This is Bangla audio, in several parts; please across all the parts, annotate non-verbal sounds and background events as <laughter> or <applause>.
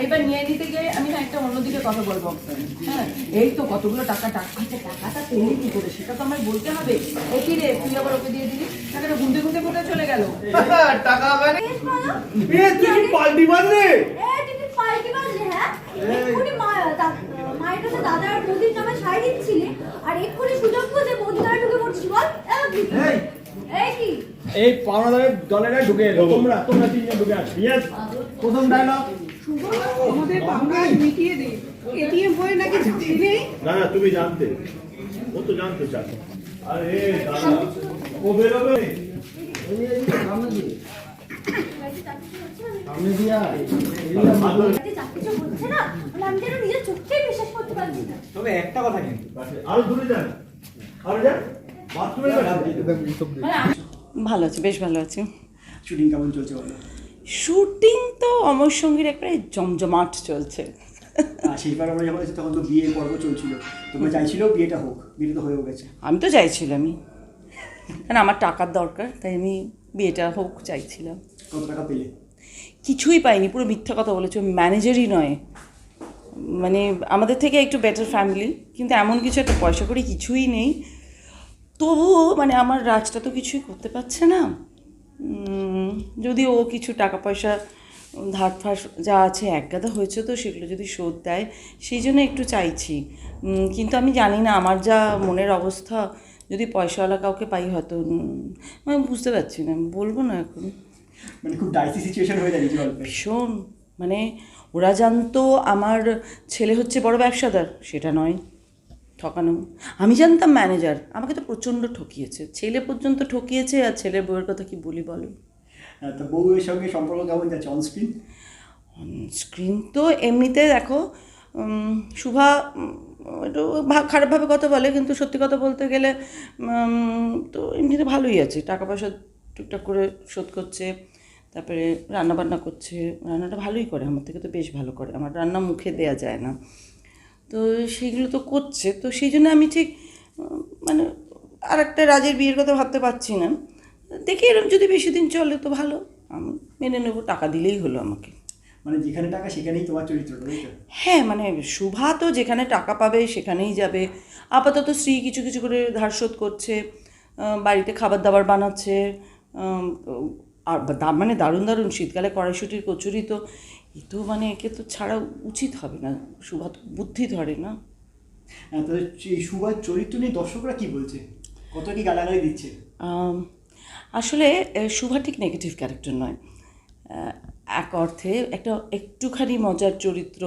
এবার নিয়ে নিতে গিয়ে আমি না একটা অন্যদিকে কথা বলব। হ্যাঁ এই তো কতগুলো টাকা টাকা টাকাটা পেলি কি করে? সেটা তো আমায় বলতে হবে। এই কি রে তুই আবার ওকে দিয়ে দিলি? টাকাটা গুনতে গুনতে কোথায় চলে গেল? <laughs> টাকা মানে এ তুই কি পাল্টি বাজলে? এ, তুই কি পাল্টি বাজলে, হ্যাঁ? এক্ষুনি মা- মায়ের কাছে দাদা আর বৌদির নামে সাই দিচ্ছিলি, আর এক্ষুনি সুযোগ বুঝে বৌদি ঘরে ঢুকে পড়ছিস, বল? এ। এই। কি? এই পাওনাদারের দলেরা ঢুকে এলো। তোমরা তোমরা তিনজন ঢুকে আসো ইয়েস প্রথম ডায়লগ আমাদের পাওনা মিটিয়ে দে। এটিএম বই নাকি নেই? না না তুমি জানতে। ও তো জানতে চাও আরে দাদা ও বেরোবে। সামনে দিয়া, বাড়িতে যা কিছু হচ্ছে না, মানে আমি যেন নিজের চোখকেই বিশ্বাস করতে পারছি না। তবে একটা কথা কিন্তু। আরও দূরে যান। আরও যান। বাথরুমে মানে আমি- ভালো আছি বেশ ভালো আছি। শুটিং কেমন চলছে বলো? শুটিং তো অমর সঙ্গীর একটা জমজমাট চলছে। সেইবার আমরা যখন তখন তো বিয়ে পর্ব চলছিল। তোমরা চাইছিল বিয়েটা হোক তো হয়েও গেছে। আমি তো চাইছিলামই। কারণ আমার টাকার দরকার তাই আমি বিয়েটা হোক চাইছিলাম। কত টাকা পেলে? কিছুই পাইনি পুরো মিথ্যা কথা বলেছে ম্যানেজারই নয়। মানে আমাদের থেকে একটু বেটার ফ্যামিলি কিন্তু এমন কিছু একটা পয়সা করে কিছুই নেই। তবুও মানে আমার রাজটা তো কিছুই করতে পারছে না। যদি ও কিছু টাকা পয়সা ধার ফার যা আছে একগাদা হয়েছে তো সেগুলো যদি শোধ দেয় সেই জন্য একটু চাইছি। কিন্তু আমি জানি না আমার যা মনের অবস্থা যদি পয়সাওয়ালা কাউকে পাই হয়তো আমি বুঝতে পারছি না বলব না এখন। মানে খুব ডাইসি সিচুয়েশন হয়ে দাঁড়িয়েছে ভীষণ মানে ওরা জানতো আমার ছেলে হচ্ছে বড় ব্যবসাদার সেটা নয়। ঠকানো। আমি জানতাম ম্যানেজার আমাকে তো প্রচণ্ড ঠকিয়েছে। ছেলে পর্যন্ত ঠকিয়েছে আর ছেলের বউয়ের কথা কি বলি বলো? হ্যাঁ, তো বউয়ের সঙ্গে সম্পর্ক কেমন যাচ্ছে অন স্ক্রিন স্ক্রিন তো এমনিতে দেখো শুভা একটু খারাপভাবে কথা বলে কিন্তু সত্যি কথা বলতে গেলে তো এমনিতে ভালোই আছে। টাকা পয়সা টুকটাক করে শোধ করছে তারপরে রান্না বান্না করছে। রান্নাটা ভালোই করে আমার থেকে তো বেশ ভালো করে। আমার রান্না মুখে দেয়া যায় না। তো সেইগুলো তো করছে। তো সেই জন্য আমি ঠিক মানে আর একটা রাজের বিয়ের কথা ভাবতে পারছি না। দেখি এরকম যদি বেশি দিন চলে তো ভালো। আমি মেনে নেব টাকা দিলেই হলো আমাকে। মানে যেখানে টাকা সেখানেই তোমার চরিত্রটা হ্যাঁ মানে শুভা তো যেখানে টাকা পাবে সেখানেই যাবে। আপাতত স্ত্রী কিছু কিছু করে ধার শোধ করছে বাড়িতে খাবার দাবার বানাচ্ছে আর মানে দারুণ দারুণ শীতকালে কড়াইশুটির কচুরি তো এ তো মানে একে তো ছাড়া উচিত হবে না শুভা তো বুদ্ধি ধরে না। হ্যাঁ তো এই চরিত্র নিয়ে দর্শকরা কি বলছে? কত কি গালাগালি দিচ্ছে? আসলে শুভা ঠিক নেগেটিভ ক্যারেক্টার নয়। এক অর্থে একটা একটুখানি মজার চরিত্র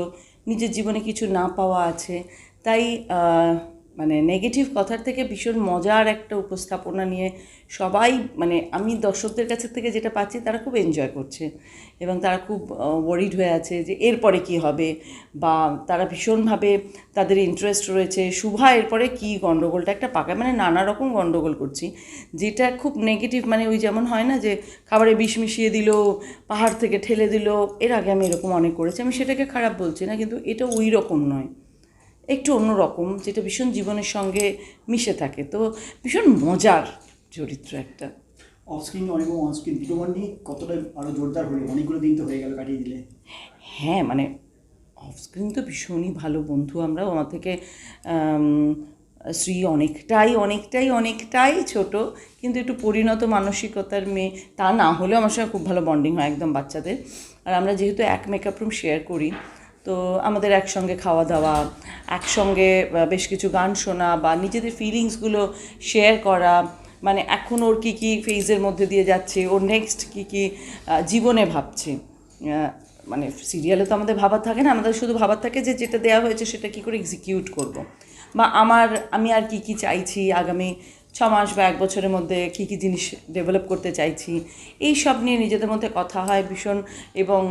নিজের জীবনে কিছু না পাওয়া আছে। তাই মানে নেগেটিভ কথার থেকে ভীষণ মজার একটা উপস্থাপনা নিয়ে সবাই মানে আমি দর্শকদের কাছে থেকে যেটা পাচ্ছি, তারা খুব এনজয় করছে। এবং তারা খুব ওয়ারিড হয়ে আছে যে এরপরে কি হবে? বা তারা ভীষণভাবে তাদের ইন্টারেস্ট রয়েছে। শুভা, এরপরে কি গণ্ডগোলটা একটা পাকায় মানে নানা রকম গণ্ডগোল করছি। যেটা খুব নেগেটিভ মানে ওই যেমন হয় না যে খাবারে বিষ মিশিয়ে দিল, পাহাড় থেকে ঠেলে দিল, এর আগে আমি এরকম অনেক করেছি। আমি সেটাকে খারাপ বলছি না, কিন্তু এটা ওই রকম নয়। একটু অন্যরকম যেটা ভীষণ জীবনের সঙ্গে মিশে থাকে। তো ভীষণ মজার চরিত্র একটা। অফ স্ক্রিন অনেক অন স্ক্রিন দুটো বন্ডিং কতটা আরও জোরদার হলো? অনেকগুলো দিন তো হয়ে গেল কাটিয়ে দিলে। হ্যাঁ মানে অফ স্ক্রিন তো ভীষণই ভালো বন্ধু আমরা আমার থেকে শ্রী অনেকটাই অনেকটাই অনেকটাই ছোট কিন্তু একটু পরিণত মানসিকতার মেয়ে। তা না হলেও আমার সঙ্গে খুব ভালো বন্ডিং হয় একদম বাচ্চাদের। আর আমরা যেহেতু এক মেকআপ রুম শেয়ার করি তো আমাদের একসঙ্গে খাওয়া দাওয়া, একসঙ্গে বেশ কিছু গান শোনা বা নিজেদের ফিলিংসগুলো শেয়ার করা মানে এখন ওর কী কী ফেজের মধ্যে দিয়ে যাচ্ছে, ওর নেক্সট কী কী জীবনে ভাবছে মানে সিরিয়ালে তো আমাদের ভাবার থাকে না, আমাদের শুধু ভাবার থাকে যে যেটা দেওয়া হয়েছে সেটা কী করে এক্সিকিউট করব। বা আমার, আমি আর কি কি চাইছি আগামী ছ মাস বা এক বছরের মধ্যে কী কী জিনিস ডেভেলপ করতে চাইছি, এই সব নিয়ে নিজেদের মধ্যে কথা হয় ভীষণ এবং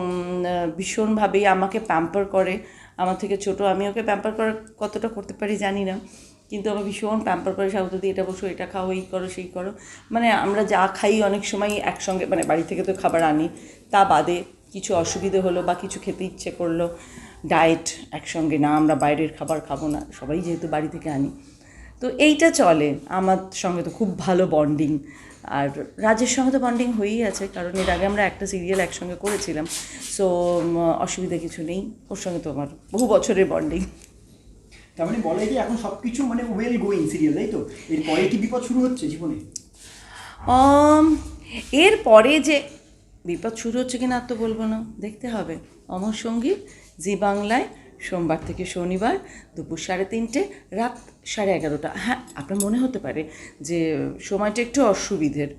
ভীষণভাবেই আমাকে প্যাম্পার করে। আমার থেকে ছোট, আমি ওকে প্যাম্পার করার কতটা করতে পারি জানি না, কিন্তু আমার ভীষণ প্যাম্পার করে স্বাগত দিয়ে এটা বসো, এটা খাও, এই করো, সেই করো। মানে আমরা যা খাই অনেক সময় একসঙ্গে মানে বাড়ি থেকে তো খাবার আনি, তা বাদে কিছু অসুবিধে হলো বা কিছু খেতে ইচ্ছে করল ডায়েট একসঙ্গে না, আমরা বাইরের খাবার খাব না, সবাই যেহেতু বাড়ি থেকে আনি। তো এইটা চলে। আমার সঙ্গে তো খুব ভালো বন্ডিং আর রাজের সঙ্গে তো বন্ডিং হয়েই আছে কারণ এর আগে আমরা একটা সিরিয়াল একসঙ্গে করেছিলাম। সো অসুবিধা কিছু নেই। ওর সঙ্গে তো আমার বহু বছরের বন্ডিং তার মানে বলে যে এখন সব কিছু মানে ওয়েল গোয়িং সিরিয়াল তাই তো? এরপরে কি বিপদ শুরু হচ্ছে জীবনে? এর পরে যে বিপদ শুরু হচ্ছে কিনা আর তো বলব না। দেখতে হবে। অমর সংগীত জি বাংলায় সোমবার থেকে শনিবার দুপুর সাড়ে তিনটে রাত সাড়ে এগারোটা। হ্যাঁ আপনার মনে হতে পারে যে সময়টা একটু অসুবিধের।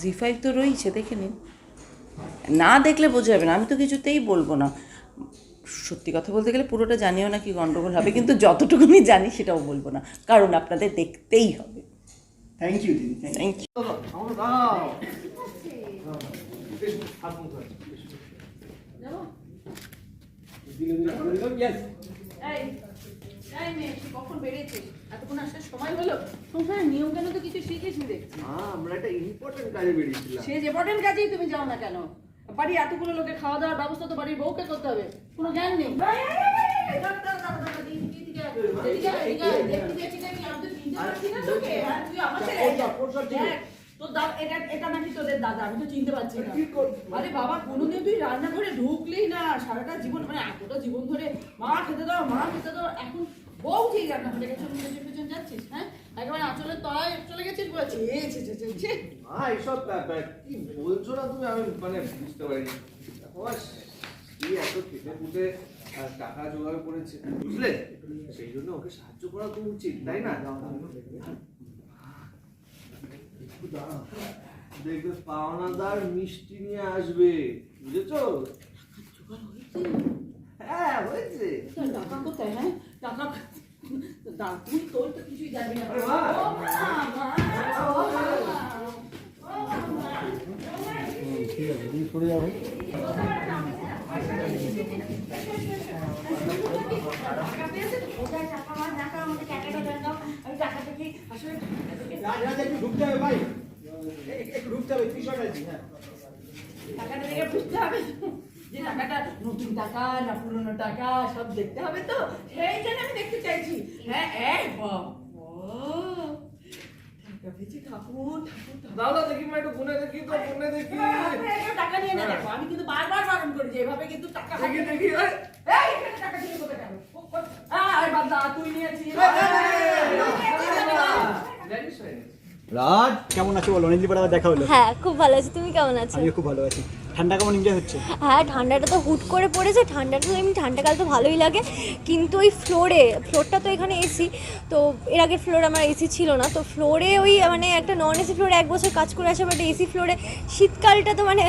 জি ফাইভ তো রয়েছে দেখে নিন। না দেখলে বোঝা যাবে না আমি তো কিছুতেই বলব না। সত্যি কথা বলতে গেলে পুরোটা জানিও না কি গণ্ডগোল হবে কিন্তু যতটুকুনি জানি সেটাও বলব না কারণ আপনাদের দেখতেই হবে। থ্যাংক ইউ থ্যাংক ইউ তুমি যাও না কেন বাড়ি এতগুলো লোকের খাওয়া দাওয়ার ব্যবস্থা তো বাড়ির বউকে করতে হবে কোনো জ্ঞান নেই তোর দা- এটা- এটা নাকি তোদের দাদা আমি তো চিনতে পারছি না। আরে বাবা কোনোদিন তুই রান্নাঘরে ঢুকলেই না সারাটা জীবন মানে এতটা জীবন ধরে মা খেতে দাও মা খেতে দাও এখন বউ ঠিক রান্নাঘরে গেছে পেছন পেছন যাচ্ছিস হ্যাঁ? একেবারে আঁচলের তলায় চলে গেছিস বলছি। হ্যাঁ এইসব ব্যাপার কি বলছো না তুমি? আমি মানে বুঝতে পারিনি। এত খুঁটে টাকা জোগাড় করেছে বুঝলে? সেই জন্য ওকে সাহায্য করা তো উচিত তাই না? দেখবে পাওনাদার মিষ্টি নিয়ে আসবে বুঝেছ? হ্যাঁ হয়েছে। টাকা কোথায় হ্যাঁ? টাকা দা- তুই তোর তো কিছুই জানি না। আরে বাহ। ও মা, মা, ও মা, ও মা। ঠিক আছে তুমি সরে যাও একটু ঢুকতে হবে ভাই একটু ঢুকতে হবে টি শার্ট আছে হ্যাঁ টাকাটা দেখে বুঝতে হবে যে টাকাটা নতুন টাকা না পুরনো টাকা সব দেখতে হবে তো। সেই জন্য আমি দেখতে চাইছি। হ্যাঁ এক বাবা। টাকা পেয়েছি ঠাকুর ঠাকুর ঠাকুর। দাও না দেখি মা একটু গুনে দেখি তো গুনে দেখি। টাকা নিয়ে না আমি কিন্তু বারবার বারণ করি যে এভাবে কিন্তু টাকা দেখি দেখি এই, টাকা কোথায় গেল? বাবা, তুই নিয়েছিস। জানিস না? রাজ? কেমন আছো বলো? অনেকদিন পরে আবার দেখা হলো? হ্যাঁ খুব ভালো আছি। তুমি কেমন আছো? আমিও খুব ভালো আছি। ঠান্ডা কেমন এনজয় হচ্ছে? হ্যাঁ ঠান্ডাটা তো হুট করে পড়েছে। ঠান্ডাটা তো এমনি ঠান্ডাকাল তো ভালোই লাগে। কিন্তু ওই ফ্লোরে ফ্লোরটা তো এখানে এসি তো এর আগে ফ্লোর আমার এসি ছিল না। তো ফ্লোরে ওই মানে একটা নন এসি ফ্লোরে এক বছর কাজ করে আসে বাট এসি ফ্লোরে শীতকালটা তো মানে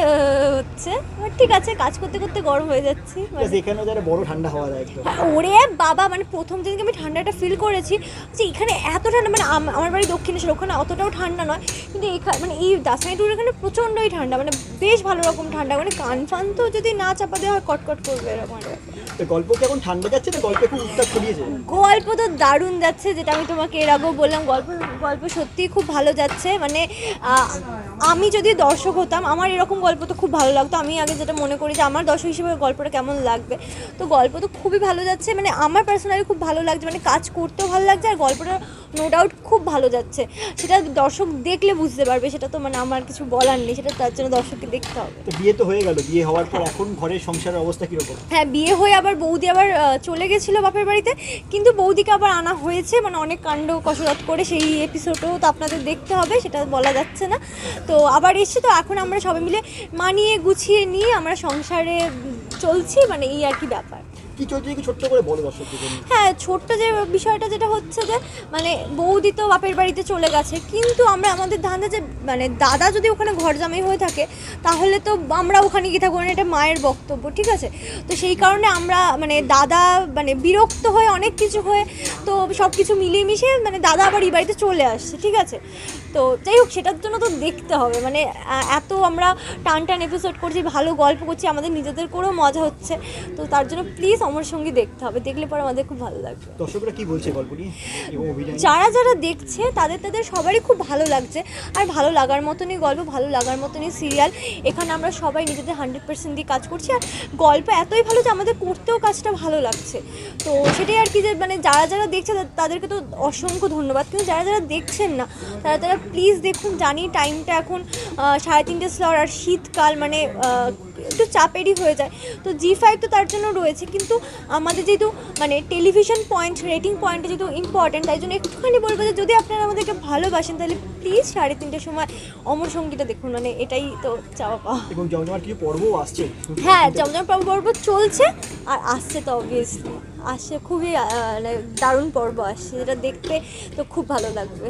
হচ্ছে। বাট ঠিক আছে কাজ করতে করতে গরম হয়ে যাচ্ছি। এখানেও যারা বড় ঠান্ডা হওয়া যায় হ্যাঁ, ওরে বাবা মানে প্রথম দিনকে আমি ঠান্ডাটা ফিল করেছি যে এখানে এত ঠান্ডা মানে আমার বাড়ি দক্ষিণেশ্বর ওখানে অতটাও ঠান্ডা নয়। কিন্তু এখানে মানে এই দাসনাইটুর এখানে প্রচণ্ডই ঠান্ডা মানে বেশ ভালো রকম ঠান্ডা মানে কান ফান তো যদি না চাপা দেওয়া হয় কটকট করবে এরকম আর তো গল্প কি এখন ঠান্ডা যাচ্ছে না গল্প খুব উত্তাপ ছড়িয়েছে? গল্প তো দারুণ যাচ্ছে যেটা আমি তোমাকে এর আগেও বললাম গল্প গল্প সত্যিই খুব ভালো যাচ্ছে। মানে আমি যদি দর্শক হতাম আমার এরকম গল্প তো খুব ভালো লাগতো। আমি আগে যেটা মনে করি যে আমার দর্শক হিসেবে গল্পটা কেমন লাগবে? তো গল্প তো খুবই ভালো যাচ্ছে মানে আমার পার্সোনালি খুব ভালো লাগছে মানে কাজ করতেও ভালো লাগছে আর গল্পটা নো ডাউট খুব ভালো যাচ্ছে। সেটা দর্শক দেখলে বুঝতে পারবে সেটা তো মানে আমার কিছু বলার নেই সেটা তার জন্য দর্শককে দেখতে হবে। তো বিয়ে তো হয়ে গেল বিয়ে হওয়ার পর এখন ঘরের সংসারের অবস্থা কীরকম? হ্যাঁ বিয়ে হয়ে আবার বৌদি আবার চলে গেছিল বাপের বাড়িতে কিন্তু বৌদিকে আবার আনা হয়েছে মানে অনেক কাণ্ড কসরত করে সেই এপিসোডও তো আপনাদের দেখতে হবে সেটা বলা যাচ্ছে না। তো আবার এসে তো এখন আমরা সবাই মিলে মানিয়ে গুছিয়ে নিয়ে আমরা সংসারে চলছি মানে এই আর কি ব্যাপার। কি চলছে একটু ছোট্ট করে বলো হ্যাঁ ছোট্ট যে বিষয়টা যেটা হচ্ছে যে মানে বৌদি তো বাপের বাড়িতে চলে গেছে কিন্তু আমরা আমাদের ধান্দা যে মানে দাদা যদি ওখানে ঘর জামাই হয়ে থাকে তাহলে তো আমরা ওখানে গিয়ে থাকব মানে এটা মায়ের বক্তব্য ঠিক আছে? তো সেই কারণে আমরা মানে দাদা মানে বিরক্ত হয়ে অনেক কিছু হয়ে তো সব কিছু মিলিয়ে মিশিয়ে মানে দাদা আবার এই বাড়িতে চলে আসছে ঠিক আছে? তো যাই হোক সেটার জন্য তো দেখতে হবে। মানে এত আমরা টান টান এপিসোড করছি ভালো গল্প করছি আমাদের নিজেদের করেও মজা হচ্ছে। তো তার জন্য প্লিজ আমার সঙ্গে দেখতে হবে। দেখলে পরে আমাদের খুব ভালো লাগবে। দর্শকরা কি বলছে গল্প নিয়ে? যারা যারা দেখছে তাদের তাদের সবারই খুব ভালো লাগছে। আর ভালো লাগার মতনই গল্প ভালো লাগার মতনই সিরিয়াল এখানে আমরা সবাই নিজেদের হান্ড্রেড পার্সেন্ট দিয়ে কাজ করছি। আর গল্প এতই ভালো যে আমাদের করতেও কাজটা ভালো লাগছে। তো সেটাই আর কি যে মানে যারা যারা দেখছে তাদেরকে তো অসংখ্য ধন্যবাদ। কিন্তু যারা যারা দেখছেন না তারা তারা প্লিজ দেখুন জানি টাইমটা এখন সাড়ে তিনটে স্লট আর শীতকাল মানে একটু চাপেরই হয়ে যায়। তো জি ফাইভ তো তার জন্য রয়েছে কিন্তু আমাদের যেহেতু মানে টেলিভিশন পয়েন্ট রেটিং পয়েন্টটা যেহেতু ইম্পর্ট্যান্ট তাই জন্য একটুখানি বলব যে যদি আপনারা আমাদেরকে ভালোবাসেন তাহলে প্লিজ সাড়ে তিনটের সময় অমর সঙ্গীটা দেখুন মানে এটাই তো চাওয়া পাওয়া। এবং জমজমার পর্বও আসছে। হ্যাঁ জমজম পর্ব পর্ব চলছে আর আসছে তো অবভিয়াসলি আসছে খুবই মানে দারুণ পর্ব আসছে যেটা দেখতে তো খুব ভালো লাগবে।